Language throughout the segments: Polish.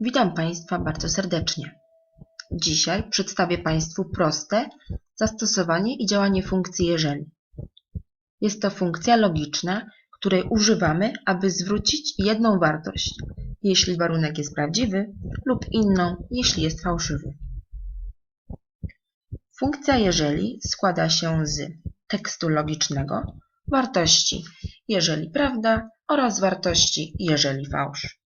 Witam Państwa bardzo serdecznie. Dzisiaj przedstawię Państwu proste zastosowanie i działanie funkcji jeżeli. Jest to funkcja logiczna, której używamy, aby zwrócić jedną wartość, jeśli warunek jest prawdziwy, lub inną, jeśli jest fałszywy. Funkcja jeżeli składa się z tekstu logicznego, wartości jeżeli prawda oraz wartości jeżeli fałsz.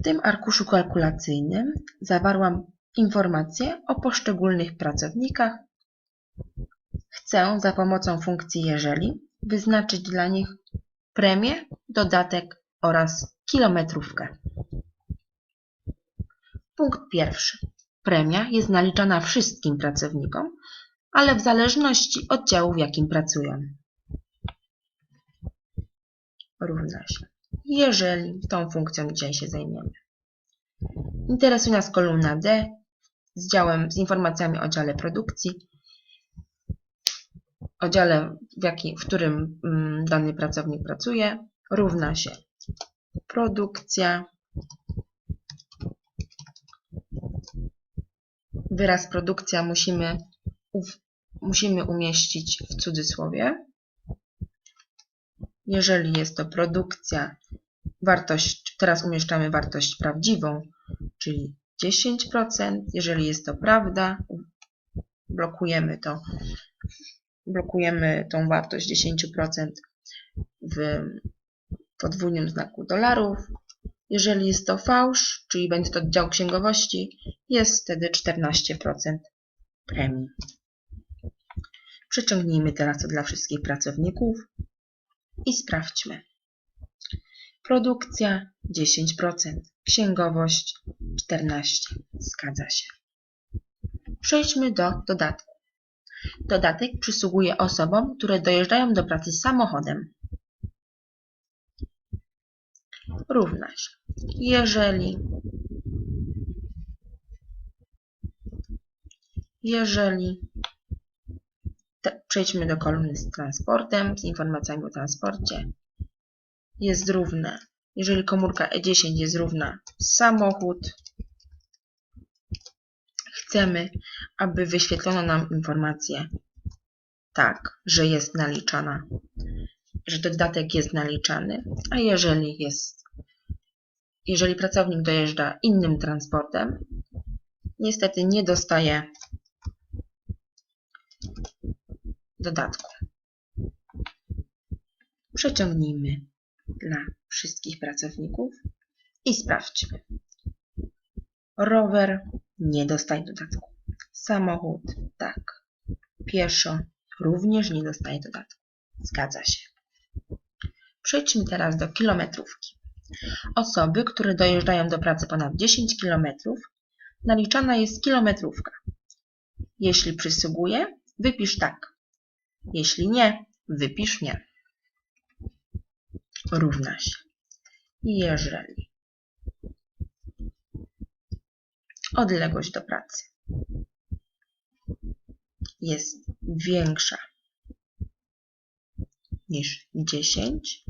W tym arkuszu kalkulacyjnym zawarłam informacje o poszczególnych pracownikach. Chcę za pomocą funkcji jeżeli wyznaczyć dla nich premię, dodatek oraz kilometrówkę. Punkt pierwszy. Premia jest naliczana wszystkim pracownikom, ale w zależności od działu, w jakim pracują. Równa się jeżeli tą funkcją dzisiaj się zajmiemy. Interesuje nas kolumna D z działem, z informacjami o dziale produkcji, o dziale, w, jakim, w którym mm, dany pracownik pracuje, równa się produkcja, wyraz produkcja musimy, musimy umieścić w cudzysłowie. Jeżeli jest to produkcja, wartość, teraz umieszczamy wartość prawdziwą, czyli 10%. Jeżeli jest to prawda, blokujemy to, blokujemy tą wartość 10% w podwójnym znaku dolarów. Jeżeli jest to fałsz, czyli będzie to dział księgowości, jest wtedy 14% premii. Przeciągnijmy teraz to dla wszystkich pracowników i sprawdźmy. Produkcja 10%, księgowość 14%. Zgadza się. Przejdźmy do dodatku. Dodatek przysługuje osobom, które dojeżdżają do pracy samochodem. Równa się. Jeżeli jeżeli te, przejdźmy do kolumny z transportem, z informacjami o transporcie, jest równe, jeżeli komórka E10 jest równa samochód, chcemy, aby wyświetlono nam informację tak, że jest naliczana, że dodatek jest naliczany, a jeżeli jest, jeżeli pracownik dojeżdża innym transportem, niestety nie dostaje dodatku. Przeciągnijmy dla wszystkich pracowników i sprawdźmy. Rower nie dostaje dodatku. Samochód tak. Pieszo również nie dostaje dodatku. Zgadza się. Przejdźmy teraz do kilometrówki. Osoby, które dojeżdżają do pracy ponad 10 km, naliczana jest kilometrówka. Jeśli przysługuje, wypisz tak. Jeśli nie, wypisz nie. Równa się. Jeżeli odległość do pracy jest większa niż 10,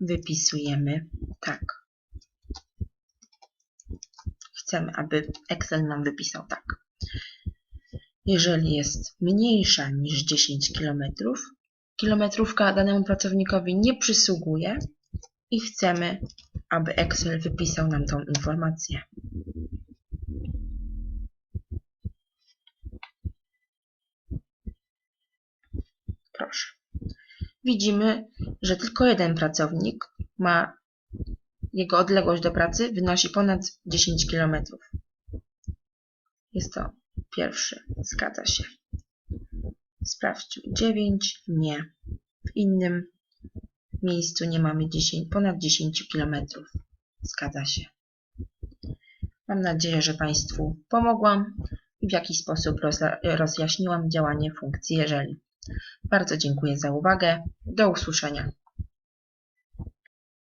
wypisujemy tak. Chcemy, aby Excel nam wypisał tak. Jeżeli jest mniejsza niż 10 km, kilometrówka danemu pracownikowi nie przysługuje i chcemy, aby Excel wypisał nam tą informację. Proszę. Widzimy, że tylko jeden pracownik ma jego odległość do pracy wynosi ponad 10 km. Jest to pierwszy. Zgadza się. Sprawdźmy. 9. Nie. W innym miejscu nie mamy 10, ponad 10 km. Zgadza się. Mam nadzieję, że Państwu pomogłam i w jakiś sposób rozjaśniłam działanie funkcji jeżeli. Bardzo dziękuję za uwagę. Do usłyszenia.